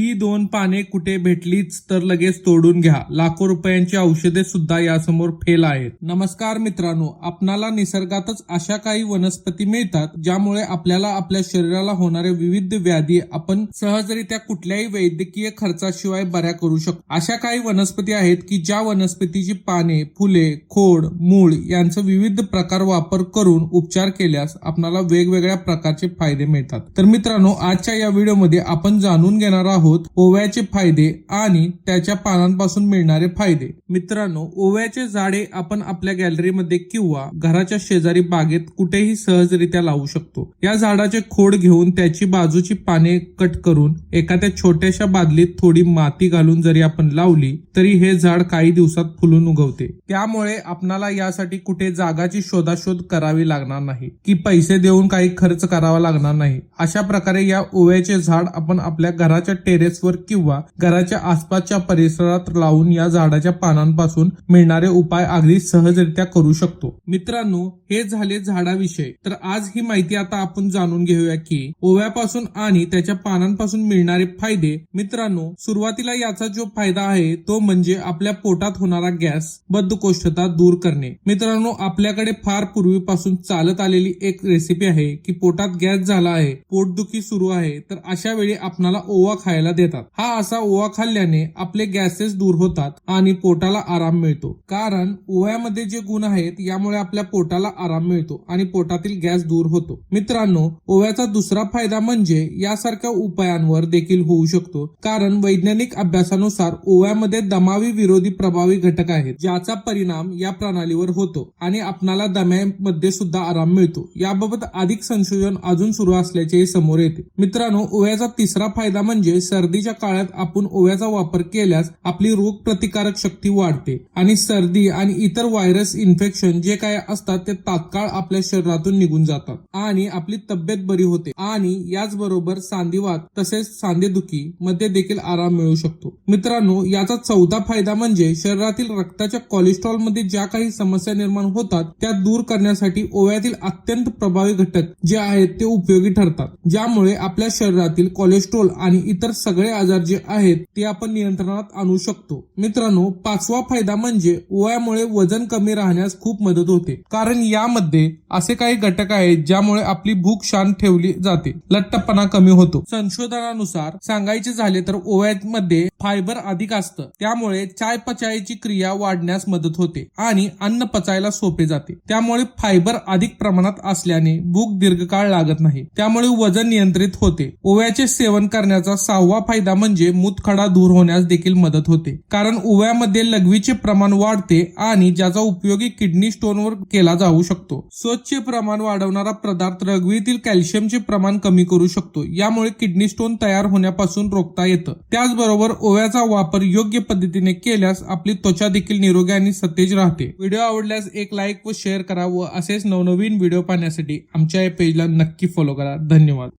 ही दोन पाने कुठे भेटलीच तर लगेच तोडून घ्या. लाखो रुपयांची औषधे सुद्धा यासमोर फेल आहेत. नमस्कार मित्रांनो आपणाला निसर्गातच अशा काही वनस्पती मिळतात ज्यामुळे आपल्याला आपल्या शरीराला होणाऱ्या विविध व्याधी आपण सहजरित्या कुठल्याही वैद्यकीय खर्चाशिवाय बऱ्या करू शकतो. अशा काही वनस्पती आहेत की ज्या वनस्पतीची पाने फुले खोड मूळ यांचा विविध प्रकार वापर करून उपचार केल्यास आपणाला वेगवेगळ्या प्रकारचे फायदे मिळतात. तर मित्रांनो आजच्या या व्हिडिओमध्ये आपण जाणून घेणार आहोत ओव्याचे फायदे आणि त्याच्या पानांपासून मिळणारे फायदे. मित्रांनो ओव्याचे झाडे आपण आपल्या गॅलरीमध्ये किंवा घराच्या शेजारी बागेत कुठेही सहजरित्या लावू शकतो. या झाडाचे खोड घेऊन त्याची बाजूची पाने कट करून एखाद्या छोट्याशा बादलीत थोडी माती घालून जरी आपण लावली तरी हे झाड काही दिवसात फुलून उगवते. त्यामुळे आपणाला यासाठी कुठे जागाची शोधाशोध करावी लागणार नाही की पैसे देऊन काही खर्च करावा लागणार नाही. अशा प्रकारे या ओव्याचे झाड आपण आपल्या घराच्या टेरेसवर किंवा घराच्या आसपासच्या परिसरात लावून या झाडाच्या पानांपासून मिळणारे उपाय अगदी सहजरित्या करू शकतो. मित्रांनो हे झाले झाडाविषयी. तर आज ही माहिती आता आपण जाणून घेऊया की ओव्यापासून आणि त्याच्या पानांपासून मिळणारे फायदे मित्रांनो सुरुवातीला याचा जो फायदा आहे तो म्हणजे आपल्या पोटात होणारा गॅस बद्धकोष्ठता दूर करणे. मित्रांनो आपल्याकडे फार पूर्वीपासून चालत आलेली एक रेसिपी आहे की पोटात गॅस झाला आहे पोटदुखी सुरू आहे तर अशा वेळी आपणाला ओवा खायला देतात. हा असा ओवा खाल्ल्याने आपले गॅसेस दूर होतात आणि पोटाला आराम मिळतो. कारण ओव्यामध्ये जे गुण आहेत यामुळे आपल्या पोटाला आराम मिळतो आणि पोटातील गॅस दूर होतो. मित्रांनो ओव्याचा दुसरा फायदा म्हणजे यासारख्या उपायांवर देखील होऊ शकतो. कारण वैज्ञानिक अभ्यासानुसार ओव्यामध्ये दमावी विरोधी प्रभावी घटक आहेत ज्याचा परिणाम या प्रणालीवर होतो आणि आपणाला दम्यामध्ये सुद्धा आराम मिळतो. याबाबत अधिक संशोधन अजून सुरू असल्याचे समोर येते. मित्रांनो ओव्याचा तिसरा फायदा म्हणजे सर्दीच्या काळात आपण ओव्याचा वापर केल्यास आपली रोग प्रतिकारक शक्ती वाढते. आणि सर्दी आणि इतर व्हायरस इन्फेक्शन जे काय असतात ते तात्काळ आपल्या शरीरातून निघून जातात. आणि आपली तब्येत बरी होते. आणि याचबरोबर सांधीवात तसेच सांधेदुखी मध्ये देखील आराम मिळू शकतो. मित्रांनो याचा चौथा फायदा म्हणजे शरीरातील रक्ताच्या कोलेस्ट्रॉलमध्ये ज्या काही समस्या निर्माण होतात त्या दूर करण्यासाठी ओव्यातील अत्यंत प्रभावी घटक जे आहेत ते उपयोगी ठरतात. ज्यामुळे आपल्या शरीरातील कोलेस्ट्रॉल आणि इतर सगळे आजार जे आहेत ते आपण नियंत्रणात आणू शकतो. मित्रांनो पाचवा फायदा म्हणजे ओव्यामुळे वजन कमी राहण्यास खूप मदत होते. कारण यामध्ये असे काही घटक आहेत ज्यामुळे आपली भूक शांत ठेवली जाते. लठ्ठपणा कमी होतो. संशोधनानुसार सांगायचे झाले तर ओव्यामध्ये फायबर अधिक असतं. त्यामुळे चाय पचायची क्रिया वाढण्यास मदत होते आणि अन्न पचायला सोपे जाते. त्यामुळे फायबर अधिक प्रमाणात असल्याने भूक दीर्घकाळ लागत नाही. त्यामुळे वजन नियंत्रित होते. ओव्याचे सेवन करण्याचा सहावा फायदा म्हणजे मूतखडा दूर होण्यास देखील मदत होते. कारण ओव्यामध्ये लघवीचे प्रमाण वाढते आणि ज्याचा उपयोगी किडनी स्टोनवर केला जाऊ शकतो. स्वच्छ प्रमाण वाढवणारा पदार्थ रघवीतील कॅल्शियमचे प्रमाण कमी करू शकतो. यामुळे किडनी स्टोन तयार होण्यापासून रोखता येतं. त्याचबरोबर ओव्याचा वापर योग्य पद्धतीने केल्यास आपली त्वचा देखील निरोगी आणि सतेज राहते. व्हिडिओ आवडल्यास एक लाईक व शेअर करा व असेच नवनवीन व्हिडिओ पाहण्यासाठी आमच्या या पेजला नक्की फॉलो करा. धन्यवाद.